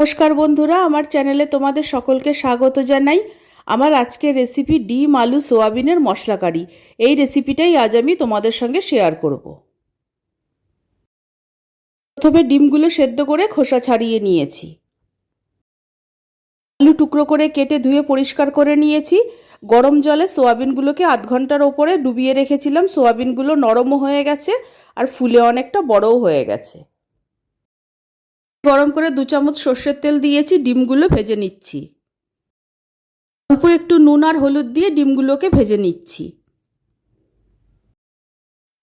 নমস্কার বন্ধুরা, আমার চ্যানেলে তোমাদের সকলকে স্বাগত জানাই। আমার আজকের রেসিপি ডিম, আলু, সোয়াবিনের মশলা কারি। এই রেসিপিটাই আজ আমি তোমাদের সঙ্গে শেয়ার করব। প্রথমে ডিমগুলো সেদ্ধ করে খোসা ছাড়িয়ে নিয়েছি। আলু টুকরো করে কেটে ধুয়ে পরিষ্কার করে নিয়েছি। গরম জলে সোয়াবিনগুলোকে আধ ঘণ্টার ওপরে ডুবিয়ে রেখেছিলাম। সোয়াবিনগুলো নরমও হয়ে গেছে আর ফুলে অনেকটা বড়ও হয়ে গেছে। গরম করে দু চামচ সর্ষের তেল দিয়েছি, ডিমগুলো ভেজে নিচ্ছি। অল্প একটু নুন আর হলুদ দিয়ে ডিমগুলোকে ভেজে নিচ্ছি।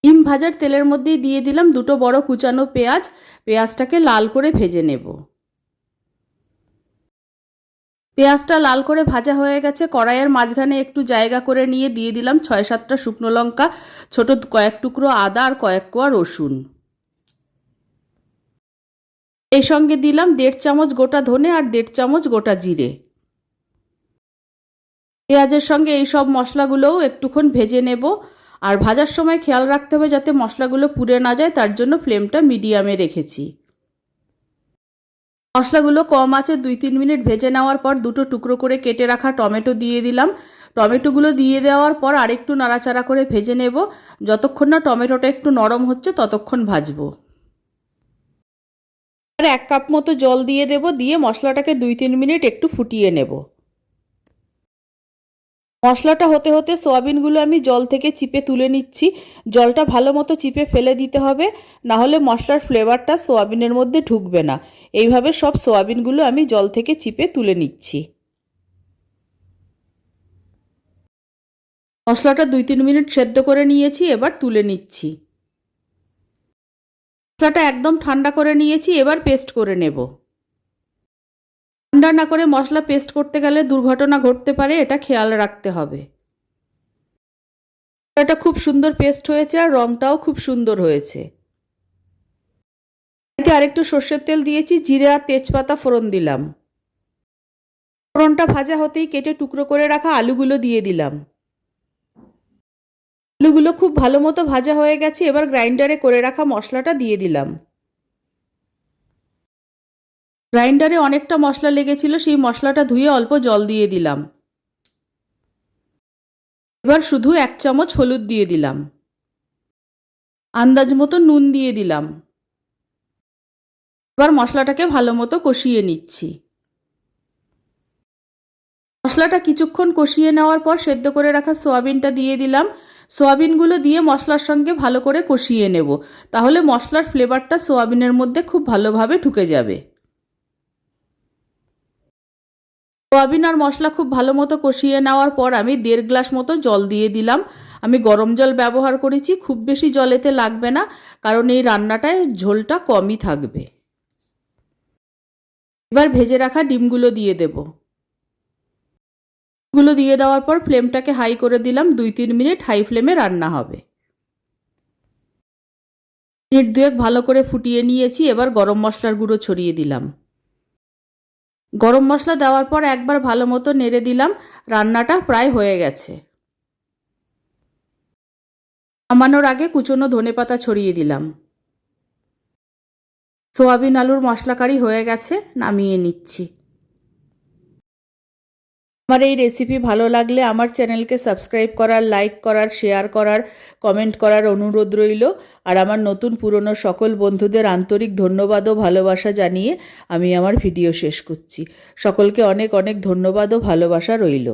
ডিম ভাজার তেলের মধ্যেই দিয়ে দিলাম দুটো বড় কুচানো পেঁয়াজ। পেঁয়াজটাকে লাল করে ভেজে নেব। পেঁয়াজটা লাল করে ভাজা হয়ে গেছে। কড়াইয়ের মাঝখানে একটু জায়গা করে নিয়ে দিয়ে দিলাম ছয় সাতটা শুকনো লঙ্কা, ছোট কয়েক টুকরো আদা আর কয়েক কোয়া রসুন। এই সঙ্গে দিলাম দেড় চামচ গোটা ধনে আর দেড় চামচ গোটা জিরে। পেঁয়াজের সঙ্গে এই সব মশলাগুলোও একটুক্ষণ ভেজে নেব। আর ভাজার সময় খেয়াল রাখতে হবে যাতে মশলাগুলো পুড়ে না যায়, তার জন্য ফ্লেমটা মিডিয়ামে রেখেছি। মশলাগুলো কম আছে, দুই তিন মিনিট ভেজে নেওয়ার পর দুটো টুকরো করে কেটে রাখা টমেটো দিয়ে দিলাম। টমেটোগুলো দিয়ে দেওয়ার পর আরেকটু নাড়াচাড়া করে ভেজে নেব। যতক্ষণ না টমেটোটা একটু নরম হচ্ছে, ততক্ষণ ভাজবো। আর এক কাপ মতো জল দিয়ে দেব, দিয়ে মশলাটাকে দুই তিন মিনিট একটু ফুটিয়ে নেব। মশলাটা হতে হতে সোয়াবিনগুলো আমি জল থেকে চিপে তুলে নিচ্ছি। জলটা ভালো মতো চিপে ফেলে দিতে হবে, না হলে মশলার ফ্লেভারটা সোয়াবিনের মধ্যে ঢুকবে না। এইভাবে সব সোয়াবিনগুলো আমি জল থেকে চিপে তুলে নিচ্ছি। মশলাটা দুই তিন মিনিট সেদ্ধ করে নিয়েছি, এবার তুলে নিচ্ছি। মশলাটা একদম ঠান্ডা করে নিয়েছি, এবার পেস্ট করে নেব। ঠান্ডা না করে মশলা পেস্ট করতে গেলে দুর্ঘটনা ঘটতে পারে, এটা খেয়াল রাখতে হবে। এটা খুব সুন্দর পেস্ট হয়েছে আর রংটাও খুব সুন্দর হয়েছে। এতে আরেকটু সর্ষের তেল দিয়েছি, জিরে আর তেজপাতা ফোড়ন দিলাম। ফোড়নটা ভাজা হতেই কেটে টুকরো করে রাখা আলুগুলো দিয়ে দিলাম। আলুগুলো খুব ভালো মতো ভাজা হয়ে গেছে, এবার গ্রাইন্ডারে করে রাখা মশলাটা দিয়ে দিলাম। গ্রাইন্ডারে অনেকটা মশলা লেগেছিল, সেই মশলাটা ধুয়ে অল্প জল দিয়ে দিলাম। এবার শুধু এক চামচ হলুদ দিয়ে দিলাম। আন্দাজ মতো নুন দিয়ে দিলাম। এবার মশলাটাকে ভালো মতো কষিয়ে নিচ্ছি। মশলাটা কিছুক্ষণ কষিয়ে নেওয়ার পর সেদ্ধ করে রাখা সোয়াবিনটা দিয়ে দিলাম। সোয়াবিনগুলো দিয়ে মশলার সঙ্গে ভালো করে কষিয়ে নেব। তাহলে মশলার ফ্লেভারটা সোয়াবিনের মধ্যে খুব ভালোভাবে ঢুকে যাবে। সোয়াবিন আর মশলা খুব ভালো মতো কষিয়ে নেওয়ার পর আমি দেড় গ্লাস মতো জল দিয়ে দিলাম। আমি গরম জল ব্যবহার করেছি, খুব বেশি জল এতে লাগবে না, কারণ এই রান্নাটায় ঝোলটা কমই থাকবে। এবার ভেজে রাখা ডিমগুলো দিয়ে দেবো। গুলো দিয়ে দেওয়ার পর ফ্লেমটাকে হাই করে দিলাম দুই তিন মিনিট, হাই ফ্লেমে রান্না হবে। মিনিট দুয়েক ভালো করে ফুটিয়ে নিয়েছি, এবার গরম মশলার গুঁড়ো ছড়িয়ে দিলাম। গরম মশলা দেওয়ার পর একবার ভালো মতো নেড়ে দিলাম, রান্নাটা প্রায় হয়ে গেছে। নামানোর আগে কুচনো ধনে পাতা ছড়িয়ে দিলাম। সোয়াবিন আলুর মশলা কারি হয়ে গেছে, নামিয়ে নিচ্ছি। আমার এই রেসিপি ভালো লাগলে আমার চ্যানেলকে সাবস্ক্রাইব করার লাইক করার শেয়ার করার কমেন্ট করার অনুরোধ রইল। আর আমার নতুন পুরনো সকল বন্ধুদের আন্তরিক ধন্যবাদ ও ভালোবাসা জানিয়ে আমি আমার ভিডিও শেষ করছি। সকলকে অনেক অনেক ধন্যবাদ ও ভালোবাসা রইল।